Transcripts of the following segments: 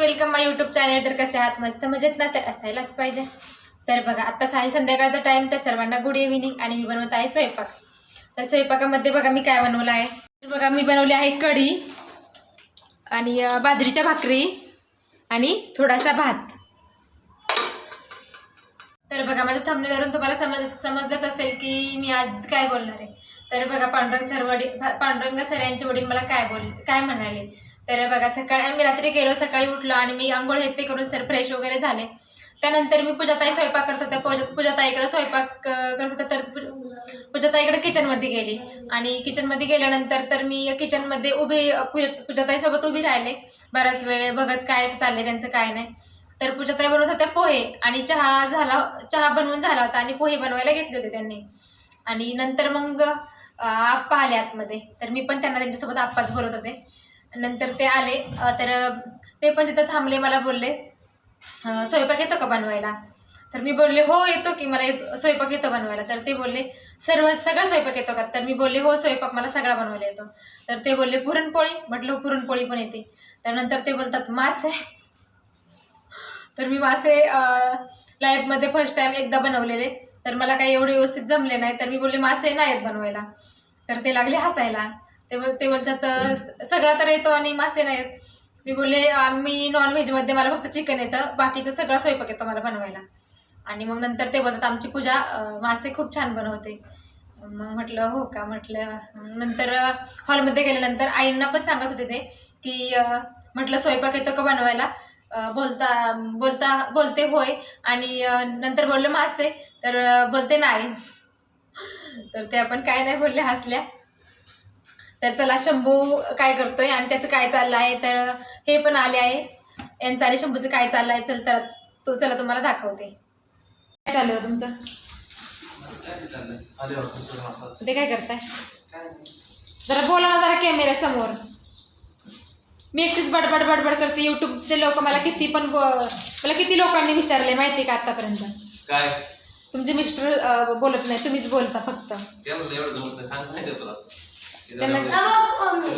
Welcome माय YouTube channel तर कसे आहात? मस्त मजेत ना? तर असायलाच पाहिजे. तर बघा आता आहे संध्याकाळचा टाइम तर सर्वांना गुड इव्हिनिंग आणि मी बनवत आहे स्वयंपाक. तर स्वयंपाकामध्ये बघा मी काय बनवलं आहे? तर बघा मी बनवली आहे कढी आणि बाजरीच्या भाकरी आणि थोडासा भात. तर बघा माझ्या थंबनेलवरून तुम्हाला समज समजलंच असेल की मी आज काय बोलणार आहे. तर बघा पांडुरंग सर वडील पांडुरंग सर यांचे वडील मला काय बोल काय म्हणाले? तर बघा सकाळी आम्ही रात्री गेलो सकाळी उठलो आणि मी आंघोळ हे ते करून सर फ्रेश वगैरे झाले. त्यानंतर मी पूजाताई स्वयंपाक करत होत्या पूजा पूजाताईकडे स्वयंपाक करत होत्या तर पू- पूजाताईकडे किचनमध्ये गेली. आणि किचनमध्ये गेल्यानंतर तर मी किचनमध्ये उभी पूजा पूजाताईसोबत उभी राहिले. बराच वेळ बघत काय चाललंय त्यांचं काय नाही. तर पूजाताई बनवत होत्या पोहे आणि चहा झाला चहा बनवून झाला होता आणि पोहे बनवायला घेतले होते त्यांनी. आणि नंतर मग आप्पा आले आतमध्ये. तर मी पण त्यांना त्यांच्यासोबत आप्पाच बोलत होते. नंतर ते आले तर ते पण तिथं थांबले मला बोलले स्वयंपाक येतो का बनवायला? तर मी बोलले हो येतो की मला येतो स्वयंपाक येतो बनवायला. तर ते बोलले सर्व सगळा स्वयंपाक येतो का? तर मी बोलले हो स्वयंपाक मला सगळा बनवायला येतो. तर ते बोलले पुरणपोळी? म्हटलं हो, पुरणपोळी पण येते. त्यानंतर ते बोलतात मासे. तर मी मासे लाईफमध्ये फर्स्ट टाईम एकदा बनवलेले. तर मला काही एवढे व्यवस्थित जमले नाही. तर मी बोलले मासे नाही बनवायला. तर ते लागले हसायला. ते ते बोलतात सगळा तर येतो आणि मासे नाही मी बोलले मी नॉनव्हेजमध्ये मला फक्त चिकन येतं. बाकीचं सगळा स्वयंपाक येतो मला बनवायला. आणि मग नंतर ते बोलतात आमची पूजा मासे खूप छान बनवते. मग म्हटलं हो का? म्हटलं नंतर हॉलमध्ये गेल्यानंतर आईंना पण सांगत होते ते की म्हटलं स्वयंपाक येतो का बनवायला? बोलता बोलता बोलते होय. आणि नंतर बोललं मासे तर बोलते नाही. तर ते आपण काय नाही बोलले हसल्या. तर चला शंभू काय करतोय आणि त्याचं काय चाललं आहे? तर हे पण आले आहे. यांचं आणि शंभूचं काय चाललं आहे? चल तर तो चला तुम्हाला दाखवते. काय चाललं हो तुमचं? ते काय करताय? जरा बोला ना जरा कॅमेऱ्या समोर. मी एकटीच बडबड बडबड करते. युट्यूबचे लोक मला किती पण मला किती लोकांनी विचारले माहिती का आतापर्यंत? काय? तुमचे मिस्टर बोलत नाही. तुम्हीच बोलता फक्त. त्यांना एवढं जमत नाही. सांगत नाही का तुला? त्यांना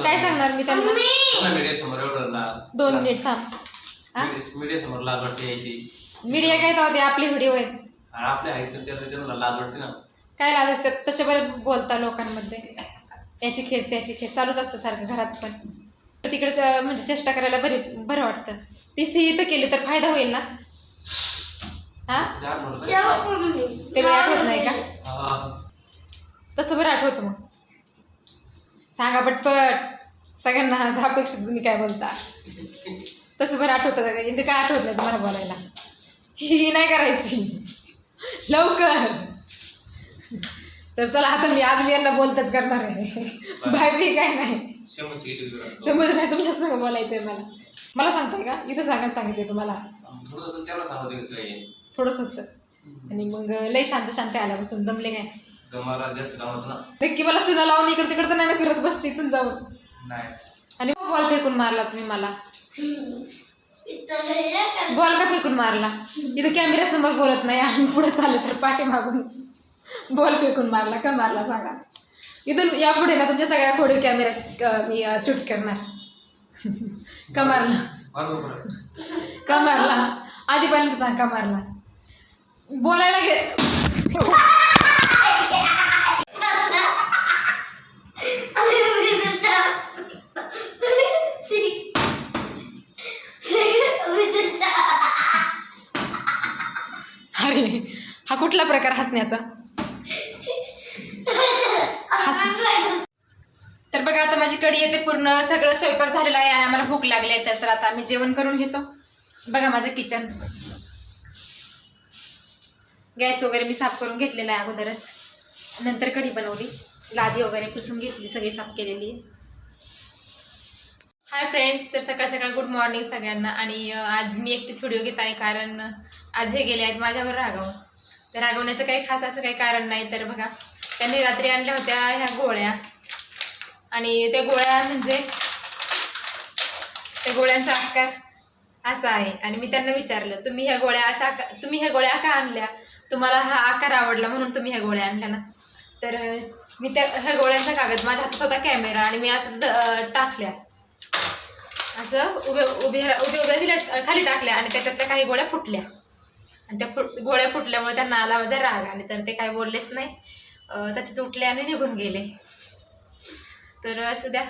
काय सांगणार मी त्यांना? मीडिया समोर एवढं ला- दोन मिनिट थांब. हा मीडिया- मीडिया समोर लाज वाटते यायची मीडिया काय तेव्हा ते आपली व्हिडिओ आणि आपल्या आहेत पण त्याला त्यांना लाज वाटते ना. काय लाज असतात तसे बरे बोलता लोकांमध्ये. याची खेच त्याची खेच. चालूच असतं सारखं घरात पण. तिकडचं म्हणजे चेष्टा करायला बरी बरं वाटतं. ती सी तर केली तर फायदा होईल ना? हा? ते आठवलं आठवत नाही का? तसं बरं आठवतं मग. सांगा पटपट. सगळ्यांना अपेक्षित तुम्ही काय बोलता? तसं बरं आठवतं का? इथे काय आठवत नाही तुम्हाला बोलायला. ही नाही करायची. लवकर. तर चला आता मी आज मी यांना बोलतच करणार आहे. बाय बी काय नाही? शंभूच नाही तुमच्याच संग बोलायचं आहे मला. मला सांगताय का? इथं सांगायला सांगितले तुम्हाला. थोडं तर त्याला सांगत होते काय थोडंच होतं. आणि मग लय शांत शांत आल्यापासून दमले काय? नक्की मला चुना लावून इकडे तिकडे नाही ना फिरत बसते इथून जाऊन. नाही. आणि बॉल फेकून मारला तुम्ही मला. बॉल का फेकून मारला? इथं कॅमेरा समोर बोलत नाही आणि पुढे चालले तर पाठी मागून बॉल फेकून मारला का मारला सांगा. इथून यापुढे ना तुमच्या सगळ्या खोडी कॅमेरा मी शूट करणार. का मारला. का मारला? आधीपर्यंत सांग का मारला? बोलायला गे अरे हा कुठला प्रकार हसण्याचा? तर बघा आता माझी कढी येते पूर्ण सगळं स्वयंपाक झालेला आहे आणि आम्हाला भूक लागली आहे तर आता आम्ही जेवण करून घेतो. बघा माझं किचन गॅस वगैरे मी साफ करून घेतलेला आहे अगोदरच. नंतर कढी बनवली. लादी वगैरे पुसून घेतली सगळी साफ केलेली आहे. हाय फ्रेंड्स तर सकाळ सकाळ गुड मॉर्निंग सगळ्यांना. आणि आज मी एकटीच व्हिडिओ घेत आहे कारण आज हे गेले आहेत माझ्यावर रागावून तर रागवण्याचं काही खास असं काही कारण नाही तर बघा. त्यांनी रात्री आणल्या होत्या ह्या गोळ्या. आणि त्या गोळ्या म्हणजे त्या गोळ्यांचा आकार असा आहे. आणि मी त्यांना विचारलं तुम्ही ह्या गोळ्या अशा तुम्ही ह्या गोळ्या का आणल्या? तुम्हाला हा आकार आवडला म्हणून तुम्ही ह्या गोळ्या आणल्या ना? तर मी त्या ह्या गोळ्यांचा कागद माझ्या हातात होता कॅमेरा आणि मी असं द- टाकल्या. असं उभे उभे उभे उभ्या दिल्या खाली टाकल्या आणि त्याच्यातल्या काही गोळ्या फुटल्या. आणि त्या फुट गोळ्या फुटल्यामुळे त्यांना आला माझा राग आणि तर ते काही बोललेच नाही. तसेच उठले आणि निघून गेले. तर असं द्या.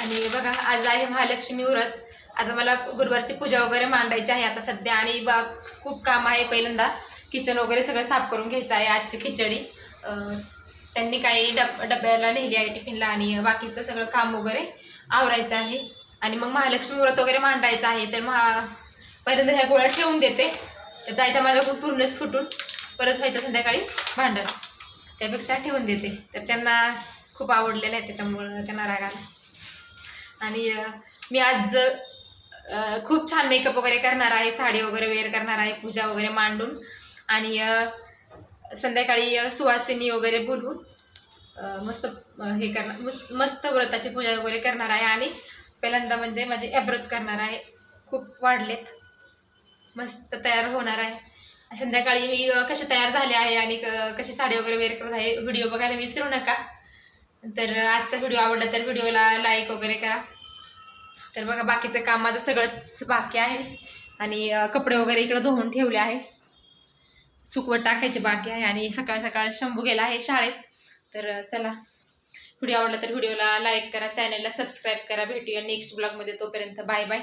आणि बघा आज आहे महालक्ष्मी व्रत. आता मला गुरुवारची पूजा वगैरे मांडायची आहे आता सध्या. आणि बा खूप काम आहे पहिल्यांदा. किचन वगैरे सगळं साफ करून घ्यायचं आहे आजची खिचडी. त्यांनी काही डब डब्याला नेली आहे टिफिनला आणि बाकीचं सगळं काम वगैरे आवरायचं आहे. आणि मग महालक्ष्मी व्रत वगैरे मांडायचं आहे. तर महा पहिल्यांदा ह्या गोळ्या ठेवून देते. तर जायच्या माझ्याकडून पूर्णच फुटून. परत व्हायचं संध्याकाळी भांडण. त्यापेक्षा ठेवून देते. तर त्यांना खूप आवडलेलं आहे त्याच्यामुळं त्यांना राग आला. आणि मी आज खूप छान मेकअप वगैरे करणार आहे साडी वगैरे वेअर करणार आहे पूजा वगैरे मांडून. आणि संध्याकाळी सुवासिनी वगैरे बोलवून मस्त हे करणार मस्त मस्त व्रताची पूजा वगैरे करणार आहे. आणि पहिल्यांदा म्हणजे माझे ॲब्रोच करणार आहे. खूप वाढलेत. मस्त तयार होणार आहे. संध्याकाळी मी कशा कसे तयार झाले आहे आणि क- कशी साडी वगैरे वेअर करत आहे व्हिडिओ बघायला विसरू नका. तर आजचा व्हिडिओ आवडला तर व्हिडिओला लाईक वगैरे करा. तर बघा बाकीचं काम माझं सगळंच बाकी आहे. आणि कपडे वगैरे इकडं धुवून ठेवले आहे. सुकवत टाकायचे बाकी आहे आणि सकाळ सकाळ शंभू गेला आहे शाळेत. तर चला. व्हिडिओ आवडला तर व्हिडिओला लाईक करा चॅनलला सबस्क्राईब करा. भेटूया नेक्स्ट ब्लॉगमध्ये तोपर्यंत बाय बाय